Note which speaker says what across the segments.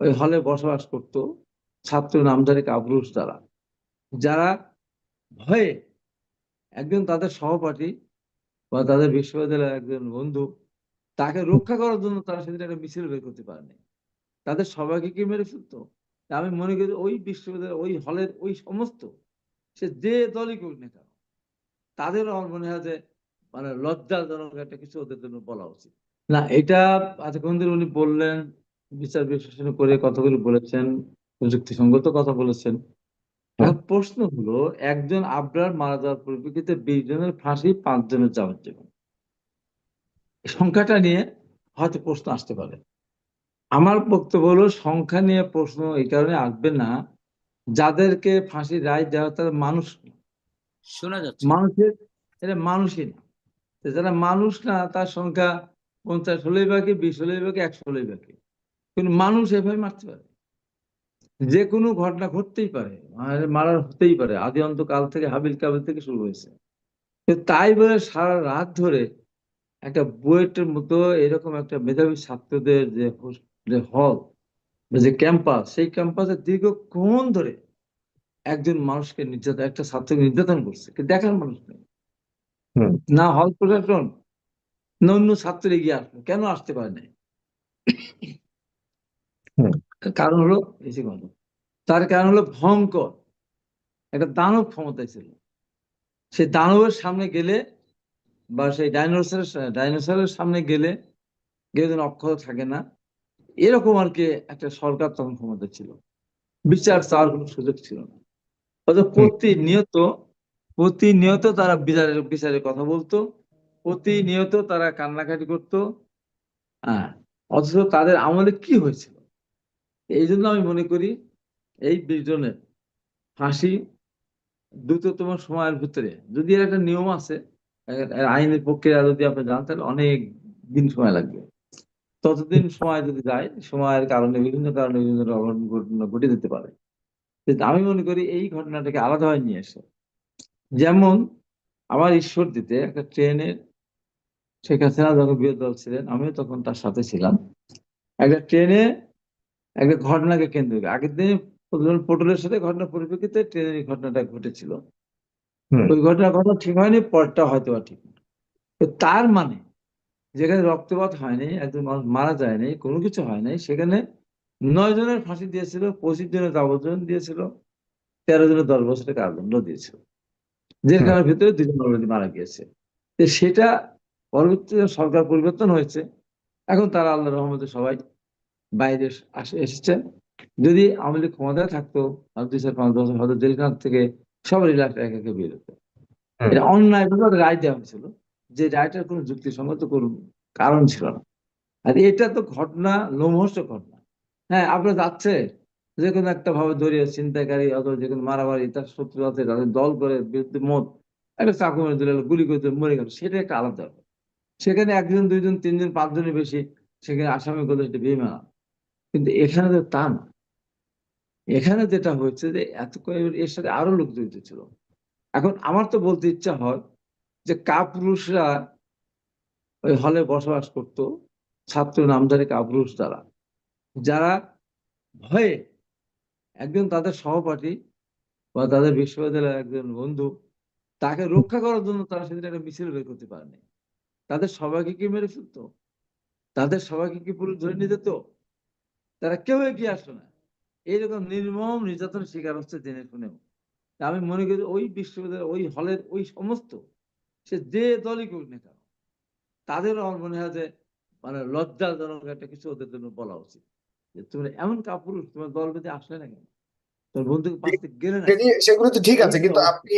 Speaker 1: ওই হলে বসবাস করত ছাত্র নামধারী কাপুরুষ দ্বারা যারা ভয়ে একজন তাদের সহপাঠী বা তাদের বিশ্ববিদ্যালয়ের একজন বন্ধু তাকে রক্ষা করার জন্য তারা সেদিন একটা মিছিল বের করতে পারেনি। তাদের সবাইকে কি মেরে ফেলতো? আমি মনে করি ওই বিশ্ববিদ্যালয়, ওই হলের ওই সমস্ত সে যে দলই করুক না কেন, তাদের আমার মনে হয় যে মানে লজ্জাজনক একটা কিছু ওদের জন্য বলা উচিত। না, এটা এতক্ষণ ধরে উনি বললেন বিচার বিশ্লেষণ করে কথাগুলি বলেছেন প্রযুক্তিসঙ্গত কথা বলেছেন। এখন প্রশ্ন হলো একজন আবরার মারা যাওয়ার পরিপ্রেক্ষিতে বিশ জনের ফাঁসি পাঁচ জনের যাবজ্জীবন এই সংখ্যাটা নিয়ে হয়তো প্রশ্ন আসতে পারে। আমার বক্তব্য হলো সংখ্যা নিয়ে প্রশ্ন এই কারণে আসবে না যাদেরকে ফাঁসি রায় দেওয়া তারা মানুষ।
Speaker 2: শোনা যাচ্ছে।
Speaker 1: মানুষের এটা মানুষই না। যারা মানুষ না তার সংখ্যা পঞ্চাশ হলেই বাকি বিশ হলেই বাকি একশো হলেই বাকি। কিন্তু মানুষ এভাবে মারতে পারে। যে কোনো ঘটনা ঘটতেই পারে মানে মারার হতেই পারে। আদি অন্তকাল থেকে হাবিল কাবিল থেকে শুরু হয়েছে। তাই বলে সারা রাত ধরে একটা বুয়েটের মতো এরকম একটা মেধাবী ছাত্রদের যে যে হল যে ক্যাম্পাস সেই ক্যাম্পাসে দীর্ঘক্ষণ ধরে একজন মানুষকে নির্যাতন একটা ছাত্রকে নির্যাতন করছে। কিন্তু দেখার মানুষ নেই। না হল প্রশাসন না অন্য ছাত্র এগিয়ে আসলো। কেন আসতে পারে নাই। কারণ হলো বেশি কথা তার কারণ হলো ভয়ঙ্কর। একটা দানব ক্ষমতায় ছিল। সেই দানবের সামনে গেলে বা সেই ডাইনোসরের ডাইনোসরের সামনে গেলে গেলে যেন অক্ষত থাকে না। এরকম আর কি একটা সরকার তখন ক্ষমতা ছিল। বিচার চাওয়ার কোনো সুযোগ ছিল না। অথচ প্রতিনিয়ত প্রতিনিয়ত তারা বিচারের বিচারের কথা বলতো। প্রতিনিয়ত তারা কান্নাকাটি করতো। হ্যাঁ অথচ তাদের আমলে কি হয়েছিল? এই জন্য আমি মনে করি এই বিশ ফাঁসি দ্রুততম সময়ের ভিতরে, যদি এর একটা নিয়ম আছে আইনের প্রক্রিয়া যদি আপনি জানেন তাহলে অনেক দিন সময় লাগবে। ততদিন সময় যদি যায়, সময়ের কারণে, বিভিন্ন কারণে বিভিন্ন ঘটনা ঘটে যেতে পারে। আমি মনে করি এই ঘটনাটাকে আলাদাভাবে নিয়ে এসে, যেমন আমার ঈশ্বর দিতে একটা ট্রেনের শেখ হাসিনা যখন বিরোধী দল ছিলেন, আমিও তখন তার সাথে ছিলাম। একটা ট্রেনে একটা ঘটনাকে কেন্দ্র করে। আগের দিনে পটলের সাথে ঘটনা পরিপ্রেক্ষিতে ট্রেনের এই ঘটনাটা ঘটেছিল। ওই ঘটনা ঘটনা ঠিক হয়নি পরটা হয়তো বা ঠিক তো তার মানে যেখানে রক্তপাত হয়নি একজন মানুষ মারা যায়নি কোনো কিছু হয় নাই সেখানে নয় জনের ফাঁসি দিয়েছিল পঁচিশ জনের যাবজ্জীবন দিয়েছিল তেরো জনের দশ বছরের কারাদণ্ড দিয়েছিল। জেলখানার ভিতরে দুজন অলরেডি মারা গিয়েছে। তো সেটা পরবর্তীতে সরকার পরিবর্তন হয়েছে। এখন তারা আল্লাহ রহমতে সবাই বাইরে আসে এসেছে। যদি আওয়ামী লীগ ক্ষমতায় থাকতো আর দুই চার পাঁচ বছর হয়তো জেলখানা থেকে সবার এলাকা একে একে বের হতো। এটা অন্যায় ভাবে রায় দেওয়া হয়েছিল যে রায়টার কোনো যুক্তিসঙ্গত কোনো কারণ ছিল না। আর এটা তো ঘটনা লোমহর্ষ ঘটনা। হ্যাঁ আপনার যাচ্ছে যে কোনো একটা ভাবে ধরিয়ে ছিনতাইকারী অথবা যে কোনো মারামারি তার শত্রু আছে তাদের দল করে বিরুদ্ধে মত একটা চাকু মেরে দিলে গুলি করে মরে গেল সেটা একটা আলাদা সেখানে একজন দুইজন তিনজন পাঁচজনের বেশি সেখানে আসামি করলে সেটা বেমানা কিন্তু এখানে তো তা না। এখানে যেটা হয়েছে যে এত এর সাথে আরও লোক জড়িত ছিল। এখন আমার তো বলতে ইচ্ছা হয় যে কাপুরুষরা ওই হলে বসবাস করত, ছাত্র নামধারী কাপুরুষ দ্বারা। যারা ভয়ে একজন তাদের সহপাঠী বা তাদের বিশ্ববিদ্যালয়ের একজন বন্ধু, তাকে রক্ষা করার জন্য তারা সেদিন একটা মিছিল বের করতে পারেনি। তাদের সবাইকে কি মেরে ফেলতো? তাদের সবাইকে কি পুরো ধরে নিয়ে যেত? তারা কেউ এগিয়ে আসলো না। এইরকম নির্মম নির্যাতন শিকার হচ্ছে জেনে শুনেও আমি মনে করি ওই বিশ্ববিদ্যালয় ওই হলের ওই সমস্ত সে যে দলই করুক না কেন তাদেরও আমার মনে হয় যে মানে লজ্জাজনক একটা কিছু ওদের জন্য বলা উচিত। যে তুমি এমন কাপুরুষ তোমার দল বেঁধে আসলে না কেন
Speaker 3: সেগুলো তো ঠিক আছে কিন্তু আপনি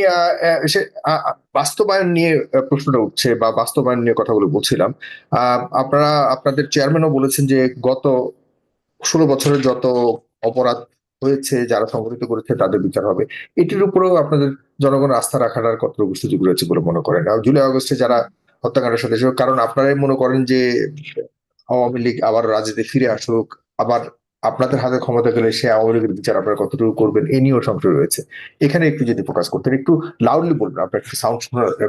Speaker 3: বাস্তবায়ন নিয়ে প্রশ্নটা উঠছে বা বাস্তবায়ন নিয়ে কথাগুলো বলছিলাম। আহ, আপনারা আপনাদের চেয়ারম্যানও বলেছেন যে গত ষোলো বছরের যত অপরাধ হয়েছে যারা সংঘটিত করেছে তাদের বিচার হবে। এটির উপরেও আপনাদের জনগণ আস্থা রাখার কতটুকু সুযোগ রয়েছে বলে মনে করেন? আর জুলাই আগস্টে যারা হত্যাকাণ্ডের সাথে কারণ আপনারাই মনে করেন যে আওয়ামী লীগ আবার রাজনীতি ফিরে আসুক আবার আপনাদের হাতে ক্ষমতা গেলে সে আওয়ামী লীগের বিচার আপনারা কতটুকু করবেন এ নিয়েও সংশয় রয়েছে। এখানে একটু যদি ফোকাস করতেন একটু লাউডলি বলবেন আপনার একটু সাউন্ড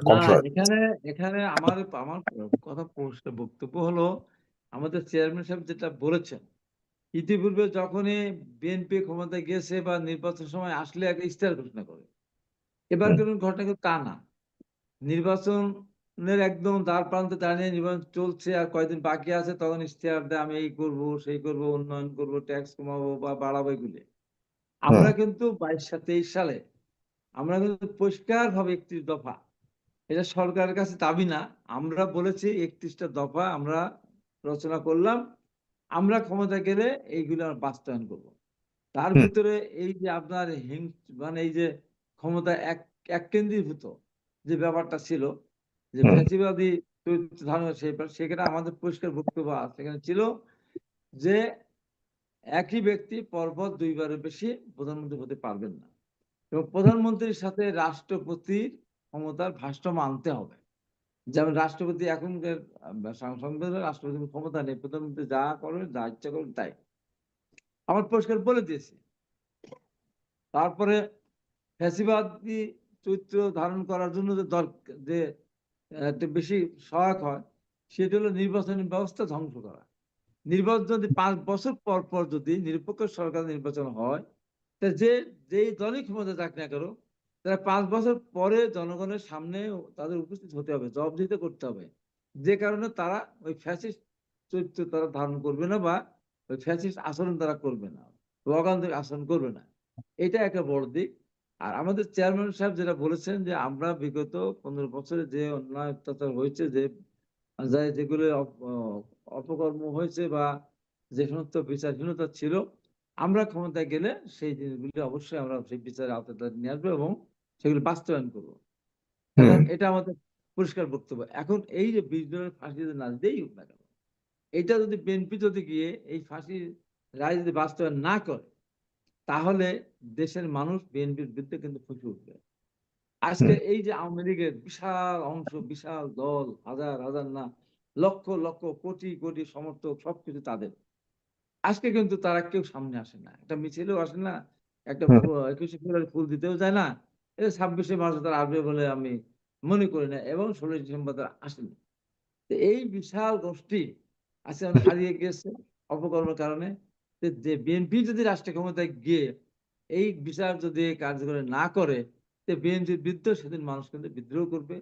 Speaker 3: কম
Speaker 1: এখানে এখানে আমার আমার কথা বক্তব্য হলো আমাদের চেয়ারম্যান সাহেব যেটা বলেছেন ইতিপূর্বে যখনই বিএনপি ক্ষমতায় গেছে বা নির্বাচন সময় আসলে একটা ইশতেহার ঘোষণা করে। এবার। কিন্তু ঘটনা কিন্তু তা না। নির্বাচনের একদম দ্বার প্রান্তে দাঁড়িয়ে নির্বাচন চলছে আর কয়দিন বাকি আছে তখন ইশতেহার দেয় আমি এই করব সেই করব উন্নয়ন করব ট্যাক্স কমাবো বা বাড়াবো এগুলি। আমরা কিন্তু বাইশ তেইশ সালে আমরা কিন্তু পরিষ্কার ভাবে একত্রিশ দফা। এটা সরকারের কাছে দাবি না আমরা বলেছি একত্রিশটা দফা আমরা রচনা করলাম। আমরা ক্ষমতা গেলে এইগুলো বাস্তবায়ন করব। তার ভিতরে এই যে আপনার হিং মানে এই যে ক্ষমতা এক এক কেন্দ্রীভূত যে ব্যাপারটা ছিল যে। ফ্যাসিবাদী চরিত্র ধারণ সেই সেখানে আমাদের পরিষ্কার বক্তব্য আছে। সেখানে ছিল যে একই ব্যক্তি পরপর দুইবারের বেশি প্রধানমন্ত্রী হতে পারবেন না। এবং প্রধানমন্ত্রীর সাথে রাষ্ট্রপতির ক্ষমতার ভারসাম্য আনতে হবে। যেমন রাষ্ট্রপতি এখনকার আহ, সং- সংবিধানে রাষ্ট্রপতির ক্ষমতা নেই প্রধানমন্ত্রী যা করবে যা ইচ্ছা করবে তাই। আমার পরিষ্কার বলে দিয়েছে। তারপরে ফ্যাসিবাদী চরিত্র ধারণ করার জন্য যে দরকার যে বেশি সহায়ক হয় সেটা হলো নির্বাচনী ব্যবস্থা ধ্বংস করা। নির্বাচন যদি পাঁচ বছর পর পর যদি নিরপেক্ষ সরকার নির্বাচন হয় তা যে যেই দলই ক্ষমতা যাক না করো তারা পাঁচ বছর পরে জনগণের সামনে তাদের উপস্থিত হতে হবে জবাবদিহিতা করতে হবে। যে কারণে তারা ওই ফ্যাসিস্ট চরিত্র তারা ধারণ করবে না বা ওই ফ্যাসিস্ট আচরণ তারা করবে না, অগান্তিক আচরণ করবে না। এটা একটা বড় দিক। আর আমাদের চেয়ারম্যান সাহেব যেটা বলেছেন যে আমরা বিগত পনেরো বছরে যে অন্যায় অত্যাচার হয়েছে, যে যা- যেগুলো অপকর্ম হয়েছে বা যে সমস্ত বিচারহীনতা ছিল, আমরা ক্ষমতায় গেলে সেই জিনিসগুলি অবশ্যই আমরা সেই বিচারের আওতায় নিয়ে আসব এবং সেগুলো বাস্তবায়ন করব। এটা আমাদের পরিষ্কার বক্তব্য। এখন এই যে বিশ জনের ফাঁসি যদি না দিতেই হোক না কেন এটা যদি বিএনপি যদি গিয়ে এই ফাঁসির রায় যদি বাস্তবায়ন না করে তাহলে দেশের মানুষ বিএনপির বিরুদ্ধে কিন্তু ফুসে উঠবে। আজকে এই যে আওয়ামী লীগের বিশাল অংশ বিশাল দল হাজার হাজার না লক্ষ লক্ষ কোটি কোটি সমর্থক সবকিছু তাদের। আজকে কিন্তু তারা কেউ সামনে আসে না। একটা মিছিলেও আসে না একটা একুশে ফেব্রুয়ারি ফুল দিতেও যায় না এটা ছাব্বিশে মার্চ তারা আসবে বলে আমি মনে করি না এবং ষোলোই ডিসেম্বর তারা আসেনি। তো এই বিশাল গোষ্ঠী আজকে আমাদের হারিয়ে গেছে অপকর্মের কারণে। যে বিএনপি যদি রাষ্ট্রীয় ক্ষমতায় গিয়ে এই বিচার যদি কার্যকরী না করে তো বিএনপির বিরুদ্ধে সেদিন মানুষ কিন্তু বিদ্রোহ করবে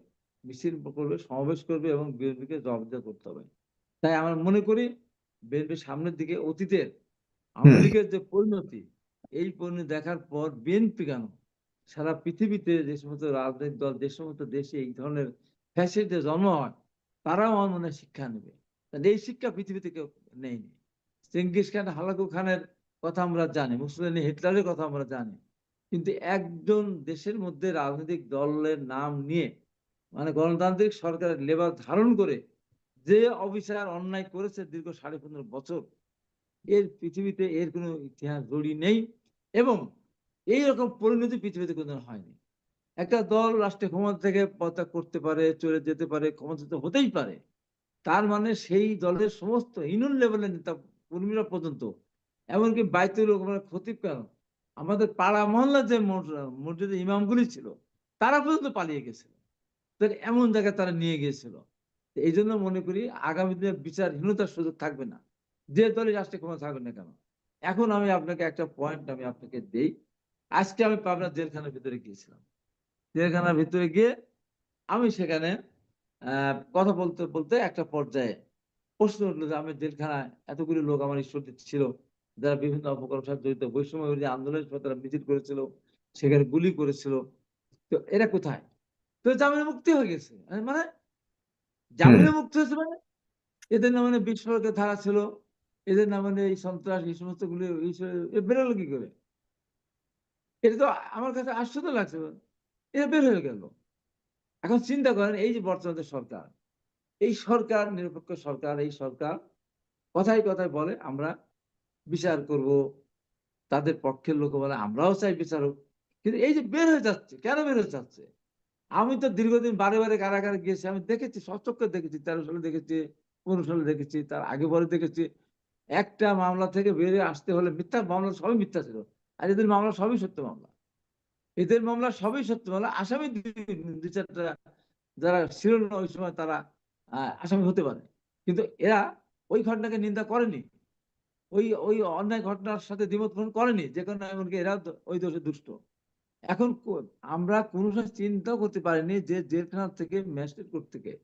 Speaker 1: মিছিল করবে সমাবেশ করবে এবং বিএনপিকে জবাবদিহি করতে হবে। তাই আমরা মনে করি বিএনপির সামনের দিকে অতীতের আওয়ামী লীগের যে পরিণতি এই পরিণতি দেখার পর বিএনপি কেন সারা পৃথিবীতে যে সমস্ত রাজনৈতিক দল, যে সমস্ত দেশে এই ধরনের ফ্যাসিলিটি জন্ম হয়, তারাও আমার মনে শিক্ষা নেবে। এই শিক্ষা পৃথিবীতে কেউ নেয়নি চেঙ্গিস খান, হালাকু খানের কথা আমরা জানি, মুসলিম হিটলারের কথা আমরা জানি। কিন্তু একজন দেশের মধ্যে রাজনৈতিক দলের নাম নিয়ে মানে গণতান্ত্রিক সরকারের লেবার ধারণ করে যে অবিচার, অন্যায় করেছে দীর্ঘ সাড়ে পনেরো বছর, এর পৃথিবীতে এর কোনো ইতিহাস জড়ি নেই। এবং এই রকম পরিণতি পৃথিবীতে কোনোদিন হয়নি। একটা দল রাষ্ট্রীয় ক্ষমতা থেকে পদত্যাগ করতে পারে, চলে যেতে পারে ক্ষমতাতে হতেই পারে। তার মানে সেই দলের সমস্ত ইউনিয়ন লেভেলের নেতা কর্মীরা পর্যন্ত, এমনকি বাইতুল রহমানের খতিব কেন, আমাদের পাড়া মহল্লার যে মসজিদ- মসজিদের ইমামগুলি ছিল, তারা পর্যন্ত পালিয়ে গেছিল তো এমন জায়গায় তারা নিয়ে গিয়েছিল। এই জন্য মনে করি আগামী দিনে বিচারহীনতার সুযোগ থাকবে না। যে দলই রাষ্ট্রীয় ক্ষমতা থাকবে না কেন। এখন আমি আপনাকে একটা পয়েন্ট আমি আপনাকে দেই। আজকে আমি পাবনা জেলখানার ভিতরে গিয়েছিলাম। জেলখানার ভিতরে গিয়ে আমি সেখানে আহ, কথা বলতে বলতে একটা পর্যায়ে প্রশ্ন উঠল যে আমি জেলখানায় এতগুলি লোক আমার ঈশ্বর ছিল যারা বিভিন্ন অপকর্মের সাথে জড়িত বৈষম্য আন্দোলনের সময় তারা মিছিল করেছিল সেখানে গুলি করেছিল। তো এরা কোথায়? তো জামিনে মুক্তি হয়ে গেছে। মানে জামিনে মুক্তি হয়েছে মানে এদের নামে বিশ সড়কের ধারা ছিল এদের নামে এই সন্ত্রাস এই সমস্ত গুলি বেরোলো কি করে? এটা তো আমার কাছে আশ্চর্য লাগছে। এটা বের হয়ে গেল। এখন চিন্তা করেন, এই যে বর্তমান যে সরকার, এই সরকার, নিরপেক্ষ সরকার, এই সরকার কথায় কথায় বলে, আমরা বিচার করব, তাদের পক্ষের লোক বলে, আমরাও চাই বিচার হোক। কিন্তু এই যে বের হয়ে যাচ্ছে, কেন বের হয়ে যাচ্ছে? আমি তো দীর্ঘদিন বারে বারে কারাগারে গিয়েছি, আমি দেখেছি, সচক্ষে দেখেছি, তেরো সালে দেখেছি, পনেরো সালে দেখেছি, তার আগে পরে দেখেছি। একটা মামলা থেকে বেরিয়ে আসতে হলে মিথ্যা মামলা, সবই মিথ্যা ছিল। আর এদের মামলা সবই সত্য মামলা। এদের মামলা সবই সত্য মামলা। আসামি দুই- চারটা যারা ছিল না ওই সময় তারা আসামি হতে পারে। কিন্তু এরা ওই ঘটনাকে নিন্দা করেনি। ওই ওই অন্যায় ঘটনার সাথে দ্বিমত পোষণ করেনি। যে কোনো এমনকি এরা ওই দোষে দুষ্ট। এখন আমরা কোনো সময় চিন্তাও করতে পারিনি যে জেলখানা থেকে, ম্যাজিস্ট্রেট কোর্ট থেকে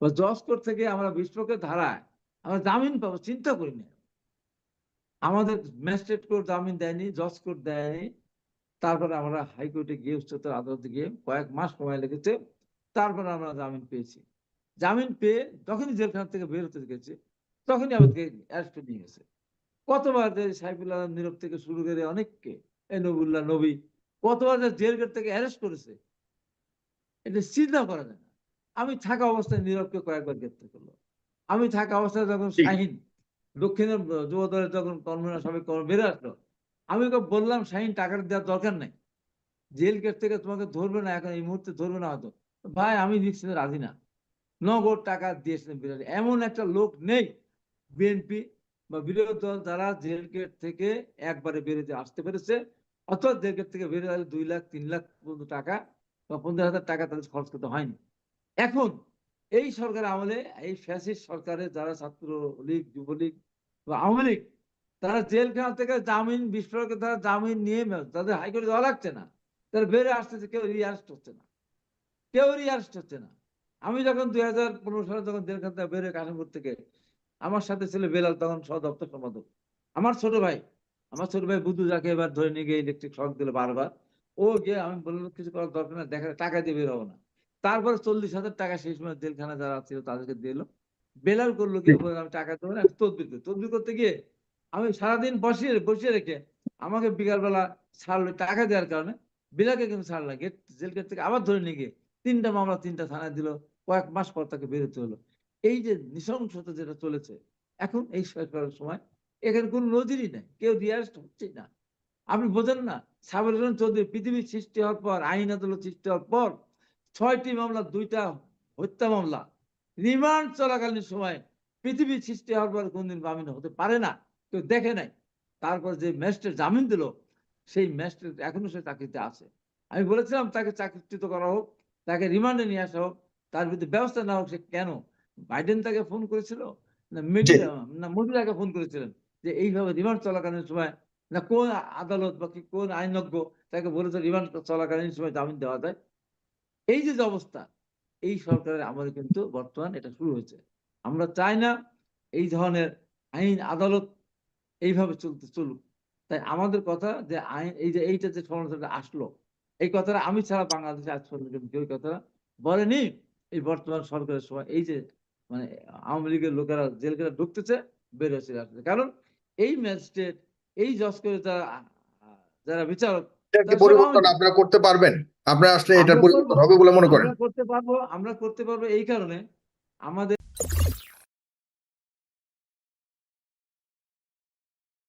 Speaker 1: বা জজ কোর্ট থেকে আমরা বিস্ফোরকের ধারায় আমরা জামিন পাবো চিন্তা করিনি। আমাদের ম্যাজিস্ট্রেট কোর্ট জামিন দেয়নি জজ কোর্ট দেয়নি। তারপরে আমরা হাইকোর্টে গিয়ে উচ্চতর আদালতে গিয়ে কয়েক মাস সময় লেগেছে। তারপরে আমরা জামিন পেয়েছি। জামিন পেয়ে যখনই জেলখানা থেকে বের হতে গেছে তখনই আমাদেরকে অ্যারেস্ট নিয়ে গেছে। কতবার যে সাইফুল্লাহ নীরব থেকে শুরু করে অনেককে এই নবুল্লাহ নবী কতবার যে জেল গেট থেকে অ্যারেস্ট করেছে এটা চিন্তা করা যায় না। আমি থাকা অবস্থায় নীরবকে কয়েকবার গ্রেপ্তার করল আমি থাকা অবস্থায় যখন। শাহিন দক্ষিণের যুব দলের যখন সবাই কর্ম বেরো আসলো, আমি ওকে বললাম, শাহিন, টাকাটা দেওয়ার দরকার নাই। জেল গেট থেকে তোমাকে ধরবে না, এখন এই মুহূর্তে ধরবে না হয়তো। ভাই, আমি নিশ্চিত রাজি না। নগদ টাকা দিয়েছিলেন বিরাট এমন একটা লোক নেই। বিএনপি বা বিরোধী দল যারা জেল গেট থেকে একবারে বেরোতে আসতে পেরেছে, অথবা জেল গেট থেকে বেরোতে দুই লাখ, তিন লাখ পর্যন্ত টাকা বা পনেরো হাজার টাকা তাদের খরচ করতে হয়নি। এখন এই সরকার আমলে, এই ফ্যাসিস্ট সরকারের যারা ছাত্র লীগ যুবলীগ বা আওয়ামী লীগ, তারা জেলখানা থেকে জামিন বিস্ফোরকের দ্বারা জামিন নিয়ে তাদের হাইকোর্টে যাওয়া লাগছে না। তারা বেড়ে আসতেছে, কেউ রিয়ারেস্ট হচ্ছে না। কেউ রিয়ারেস্ট হচ্ছে না। আমি যখন দুই হাজার পনেরো সালে যখন জেলখান থেকে বেরোয় কাশিমপুর থেকে আমার সাথে ছিল বেলাল, তখন সহ দপ্তর সম্পাদক। আমার ছোট ভাই, আমার ছোট ভাই বুধু যাকে এবার ধরে নিয়ে গিয়ে ইলেকট্রিক শক দিল বারবার। ও গিয়ে আমি বললাম, কিছু করার দরকার না দেখা, টাকা দিয়ে বের হব না। তারপরে চল্লিশ হাজার টাকা সেই সময় জেলখানা যারা ছিল তাদেরকে দিল বেলাল করল কি আমি টাকা দেবো না তদবির করি। তদবির করতে গিয়ে আমি সারাদিন বসিয়ে বসিয়ে রেখে আমাকে বিকালবেলা ছাড়লো টাকা দেওয়ার কারণে। বিলাকে কিন্তু ছাড় না। গেট জেল গেট থেকে আবার ধরে নিয়ে গিয়ে তিনটা মামলা তিনটা থানায় দিল। কয়েক মাস পর তাকে বেরোতে হলো। এই যে নৃশংসতা যেটা চলেছে এখন এই সরকারের সময় এখানে কোনো নজিরই নেই। কেউ রিয়ারেস্ট হচ্ছে না। আপনি বোঝেন না সাবের চৌধুরী পৃথিবীর সৃষ্টি হওয়ার পর আইন আদালত সৃষ্টি হওয়ার পর ছয়টি মামলা দুইটা হত্যা মামলা। রিমান্ড চলাকালীন সময় পৃথিবীর সৃষ্টি হওয়ার পর কোনদিন জামিন হতে পারে না কেউ দেখে নাই। তারপর যে ম্যাজিস্ট্রেট জামিন দিল সেই ম্যাজিস্ট্রেট এখনও সে চাকরিতে আছে। আমি বলেছিলাম তাকে চাকরিচ্যুত করা হোক তাকে রিমান্ডে নিয়ে আসা হোক তার বিরুদ্ধে ব্যবস্থা নেওয়া হোক সে কেন? বাইডেন তাকে ফোন করেছিল? না মিডিয়া না মোদি তাকে ফোন করেছিলেন যে এইভাবে রিমান্ড চলাকালীন সময় না কোন আদালত বা কি কোন আইনজ্ঞ তাকে বলেছে রিমান্ড চলাকালীন সময় জামিন দেওয়া যায়? এই যে অবস্থা, এই সরকারের আমলে কিন্তু বর্তমান এটা শুরু হয়েছে। আমরা চাই না এই ধরনের আইন আদালত এইভাবে চলতে চলুক। তাই আমাদের কথা যে আইন, এই যে এইটা যে সমালোচনাটা আসলো, এই কথাটা আমি ছাড়া বাংলাদেশে আজ পর্যন্ত কেউ কথাটা বলেনি। এই বর্তমান সরকারের সময় এই যে মানে আওয়ামী লীগের লোকেরা জেলখানা ঢুকতেছে, বের হচ্ছে কারণ এই ম্যাজিস্ট্রেট, এই জজ করে যারা যারা বিচারক
Speaker 3: কি পরিবর্তন আপনারা করতে পারবেন? আপনারা আসলে এটার পরিবর্তন হবে বলে মনে করেন।
Speaker 1: করতে পারব আমরা করতে পারব এই কারণে। আমাদের